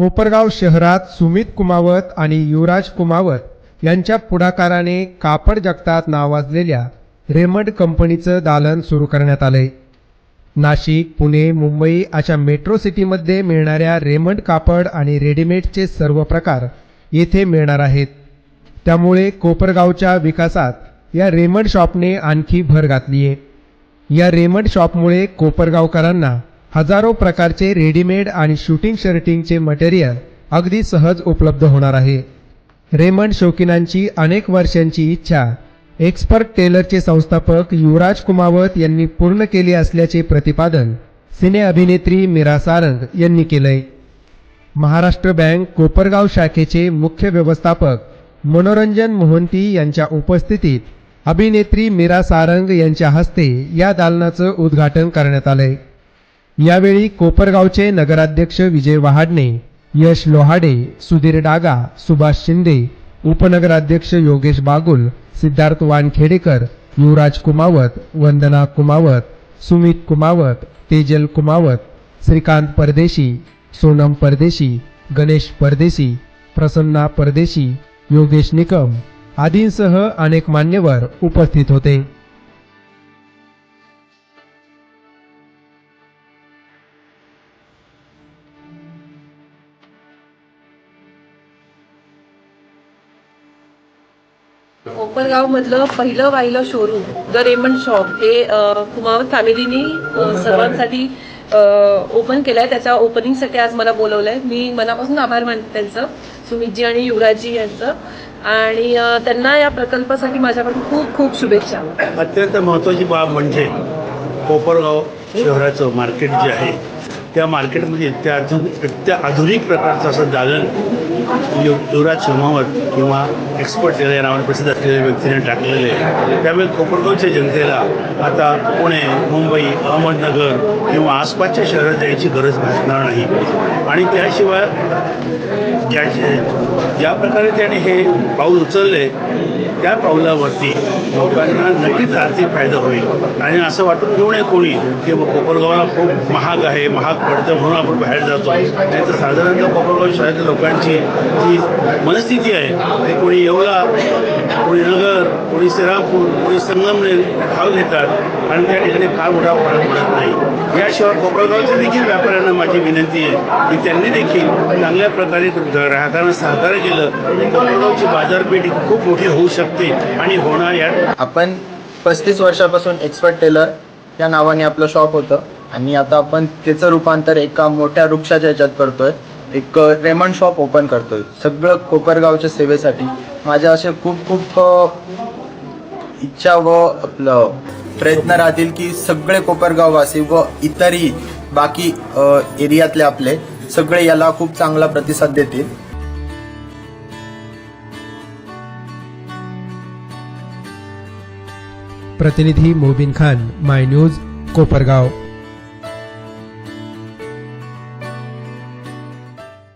कोपरगाव शहरात सुमित कुमावत आणि युवराज कुमावत यांच्या पुढाकाराने कापड जगतात नावाजलेल्या रेमंड कंपनीचं दालन सुरू करण्यात आलंय. नाशिक पुणे मुंबई अशा मेट्रो सिटीमध्ये मिळणाऱ्या रेमंड कापड आणि रेडीमेडचे सर्व प्रकार येथे मिळणार आहेत. त्यामुळे कोपरगावच्या विकासात या रेमंड शॉपने आणखी भर घातली आहे या रेमंड शॉपमुळे कोपरगावकरांना हजारो प्रकारचे रेडीमेड आणि शूटिंग शर्टिंगचे मटेरियल अगदी सहज उपलब्ध होणार आहे. रेमंड शौकीनांची अनेक वर्षांची इच्छा. एक्सपर्ट टेलरचे संस्थापक युवराज कुमावत यांनी पूर्ण केली असल्याचे प्रतिपादन सिने अभिनेत्री मीरा सारंग यांनी केलंय. महाराष्ट्र बँक कोपरगाव शाखेचे मुख्य व्यवस्थापक मनोरंजन मोहंती यांच्या उपस्थितीत अभिनेत्री मीरा सारंग यांच्या हस्ते या दालनाचं उद्घाटन करण्यात आलंय. यावेळी कोपरगावचे नगराध्यक्ष विजय वहाडणे यश लोहाडे सुधीर डागा सुभाष शिंदे उपनगराध्यक्ष योगेश बागुल सिद्धार्थ वानखेडेकर युवराज कुमावत वंदना कुमावत सुमित कुमावत तेजल कुमावत श्रीकांत परदेशी सोनम परदेशी गणेश परदेशी प्रसन्ना परदेशी योगेश निकम आदींसह अनेक मान्यवर उपस्थित होते. कोपरगाव मधलं पहिलं वाहिलं शोरूम द रेमंड शॉप हे कुमावत फॅमिलीनी सर्वांसाठी ओपन केलंय. त्याच्या ओपनिंगसाठी आज मला बोलवलंय. मी मनापासून आभार मानते त्यांचं सुमितजी आणि युवराजजी यांचं. आणि त्यांना या प्रकल्पासाठी माझ्याकडून खूप खूप शुभेच्छा. अत्यंत महत्त्वाची बाब म्हणजे कोपरगाव शहराचं मार्केट जे आहे त्या मार्केटमध्ये अत्याधुनिक अत्याधुनिक प्रकारचं असं दालन यु युवराज सोमावत किंवा एक्सपर्ट टेलर या नावाने प्रसिद्ध असलेल्या व्यक्तीने टाकलेले आहे. त्यामुळे कोपरगावच्या जनतेला आता पुणे मुंबई अहमदनगर किंवा आसपासच्या शहरात जायची गरज भासणार नाही. आणि त्याशिवाय ज्या ज्या प्रकारे त्याने हे पाऊल उचलले त्या पावलावरती लोकांना नक्कीच आर्थिक फायदा होईल. आणि असं वाटून घेऊ नये कोणी की कोपरगावला खूप महाग आहे महाग पडतं म्हणून आपण बाहेर जातो. नाही तर साधारणतः कोपरगाव शहरातील लोकांची जी मनस्थिती आहे ते कोणी एवढा कोणी न कोणी श्रीरामपूर कोणी संगमनेर भाव घेतात आणि त्या ठिकाणी फार मोठा फरक पडत नाही. याशिवाय कोपरगावच्या देखील व्यापाऱ्यांना माझी विनंती आहे की त्यांनी देखील चांगल्या प्रकारे ग्राहकांना सहकार्य केलं. तर कोपरगावची बाजारपेठ खूप मोठी होऊ शकते आणि होणार यात आपण पस्तीस वर्षापासून एक्सपर्ट टेलर या नावाने आपलं शॉप होतं. आणि आता आपण त्याचं रूपांतर एका मोठ्या वृक्षाच्या ह्याच्यात करतोय. एक रेमंड शॉप ओपन करतोय. सगळं कोपरगावच्या सेवेसाठी. माझ्या असे खूप खूप इच्छा व आपलं प्रयत्न राहतील की सगळे कोपरगाववासी व इतरही बाकी एरियातले आपले सगळे याला खूप चांगला प्रतिसाद देतील. प्रतिनिधी मोबिन खान माय न्यूज कोपरगाव.